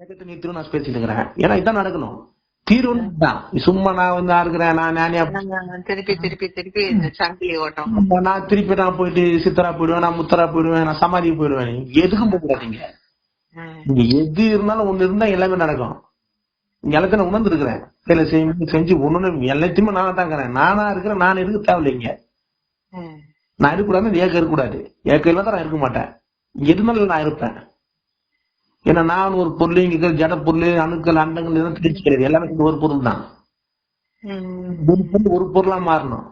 இயக்கத்தை நிறுத்தணும் நான் பேசிட்டு இருக்கிறேன். ஏன்னா இதான் நடக்கணும். தான். சும்மா நான் வந்து இருக்கிறேன் நான் நம்ம திருப்பி திருப்பி திருப்பி இந்த சங்கிலி ஓட்டம். நான் திருப்பி நான் போயிட்டு சித்தரா போயிடுவேன் நான் முத்தரா போயிடுவேன் நான் சமாதிக்கு போயிடுவேன். எதுக்கும் போக கூடாதீங்க ம். இங்க எது இருந்தாலும் ஒண்ணு இருந்தா எல்லாமே நடக்கும். எல்லாத்தையும் நான் உணர்ந்து இருக்கிறேன் சில செஞ்சு ஒண்ணு எல்லாத்தையுமே நானா தான் இருக்கிறேன். நானா இருக்கிறேன் நான் இருக்க தேவையில்லைங்க. நான் இருக்கக்கூடாது ஏக்கம் இருக்கக்கூடாது. ஏக்கம் இல்லாத நான் இருக்க மாட்டேன். இருந்தாலும் நான் இருப்பேன். ஏன்னா நான் ஒரு பொருள் இங்க இருக்கிற ஜட பொருள் அணுக்கள் அண்டங்கள் இதெல்லாம் பிரிச்சு கிடையாது. எல்லாமே ஒரு பொருள் தான். ஒரு பொருள் ஒரு பொருளா மாறணும்.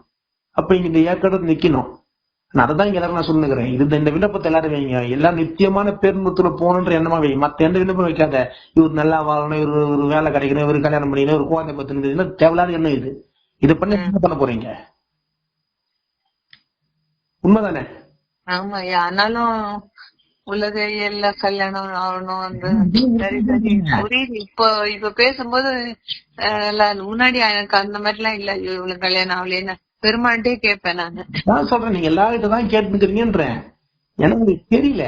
அப்ப இங்க இந்த ஏக்கத்தை நிக்கணும். நான் இங்க எல்லாரும் நான் சொல்லுகிறேன். இது இந்த விண்ணப்பத்தை எல்லாரும் வைங்க. எல்லாம் நித்தியமான பேருந்துல போகணுன்ற எண்ணமா வை மத்த எந்த விண்ணப்பம் வைக்காத. இவர் நல்லா வாழணும் இவர் ஒரு வேலை கிடைக்கணும் இவர் கல்யாணம் பண்ணிக்கணும் ஒரு குழந்தை பத்து தேவையில்லாத எண்ணம் இது. இதை பண்ணி என்ன பண்ண போறீங்க? உண்மைதானே? ஆமா ஆனாலும் உலக எல்லா கல்யாணம் ஆகணும் அந்த சரி சரி. புரியுது. இப்போ இப்ப பேசும்போது எல்லாம் முன்னாடி எனக்கு அந்த மாதிரி எல்லாம் இல்ல இவ்வளவு கல்யாணம் ஆகலைன்னு பெருமான்ட்டே கேட்பேன் நானு. நான் சொல்றேன். நீங்க எல்லார்கிட்ட தான் கேட்டுக்கிறீங்கன்றேன். எனக்கு தெரியல.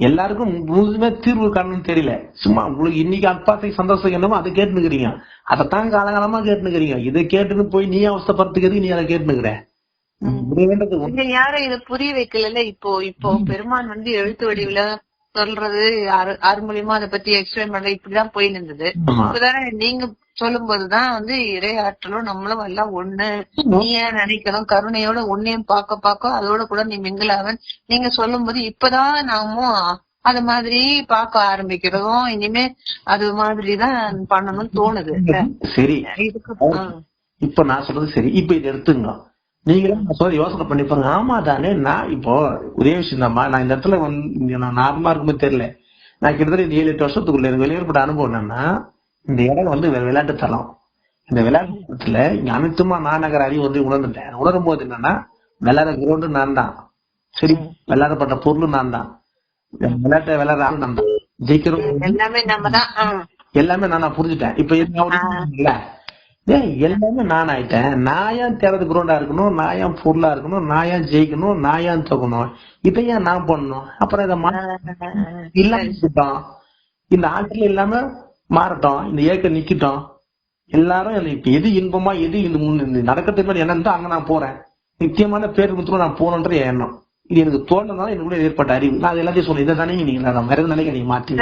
எல்லாருக்கும் முழுதுமே தீர்வு காரணம் தெரியல. சும்மா உங்களுக்கு இன்னைக்கு அப்பாசை சந்தோஷம் என்னமோ அதை கேட்டுனுக்கிறீங்க. அதைத்தான் காலகாலமா கேட்டுனுக்கிறீங்க. இதை கேட்டுன்னு போய் நீ அவஸ்தப்படுத்துக்கிறதுக்கு நீ அதை இங்க யாரும் இத புரிய வைக்கல இப்போ இப்போ பெருமான் வந்து எழுத்து வடிவுல சொல்றது யாரு மூலியமா அதை பத்தி எக்ஸ்பிளைன் பண்றது இப்படிதான் போய் இருந்தது. இப்பதானே நீங்க சொல்லும் போதுதான் வந்து இறை ஆற்றலும் நம்மளும் எல்லாம் ஒண்ணு. நீ ஏன் நினைக்கணும் கருணையோட உன்னையும் பார்க்க பார்க்க அதோட கூட நீ மிங்கிலாவன். நீங்க சொல்லும் போது இப்பதான் நாமும் அது மாதிரி பார்க்க ஆரம்பிக்கிறதும் இனிமே அது மாதிரிதான் பண்ணணும்னு தோணுது. சரி. இதுக்கு. இப்ப நான் சொல்றது சரி. இப்ப இதை எடுத்துங்க. நீங்களும் யோசனை பண்ணி பாருங்க ஆமா தானே நான் இப்போ விஷயம் தான்மா நான் இந்த இடத்துல வந்து நான் நார்மலா இருக்கும்போது தெரியல. நான் கிட்டத்தட்ட ஏழு எட்டு வருஷத்துக்குள்ள எனக்கு வெளியேற்பட்ட அனுபவம் என்னன்னா இந்த இடம் வந்து விளையாட்டு தளம் இந்த விளையாட்டு தளத்துல இங்க அனைத்துமா அறிவு வந்து உணர்ந்துட்டேன். உணரும் போது என்னன்னா விளையாட கிரௌண்டு நான் தான். சரி விளையாடப்பட்ட பொருளும் நான் தான். விளையாட்ட விளையாடுற ஆள் நான் தான். ஜெயிக்கிறோம். எல்லாமே நான் புரிஞ்சுட்டேன். இப்ப என்ன எல்லாமே நான் ஆயிட்டேன். நான் ஏன் தேர்றது கிரௌண்டா இருக்கணும்? நான் ஏன் பொருளா இருக்கணும்? நான் ஏன் ஜெயிக்கணும்? நான் ஏன் தோக்கணும்? இதை ஏன் நான் பண்ணணும் அப்புறம் இதை மா- இல்லாம இருக்கட்டும் இந்த ஆற்றல் இல்லாம மாறட்டும். இந்த ஏக்கம் நிக்கட்டும். எல்லாரும் இப்ப எது இன்பமா எது இந்த நடக்கிறதுக்கு தான் அங்க நான் போறேன். நித்தியமான பேர் முத்துமா நான் போகணுன்ற எண்ணம். இது எனக்கு தோணுனால எனக்கு ஏற்பட்ட அறிவு. நான் அது எல்லாத்தையும் சொல்றேன். இதை தானே நீங்க நான் வேற எதுவும் நினைக்கிறீங்க மாற்றி